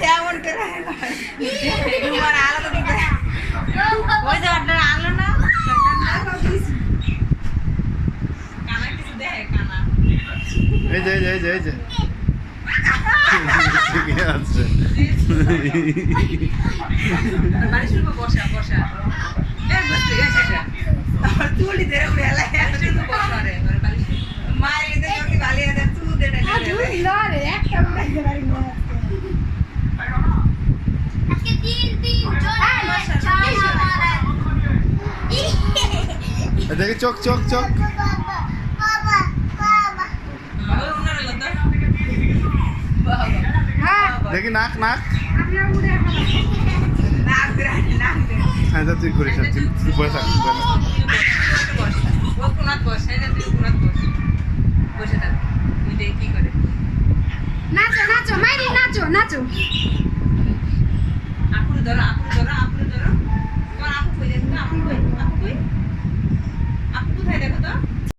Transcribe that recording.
কেমন করে আলাদা দিতে। ওই যে অর্ডার আনলো না? এই যে এই যে এই যে আছে বসা বসা। তুলি উড়ে এলাই মায়ের দেখি উনার লতা বাবা দেখি নাক নাক। হ্যাঁ তুই না তুই বসে থাক নাচো নাচো। আকুল ধরো আকুল ধরো আকুল ধরো। তোমার আপু কই দেখো আপু কই? আপু কই? আপু কোথায় দেখো তো?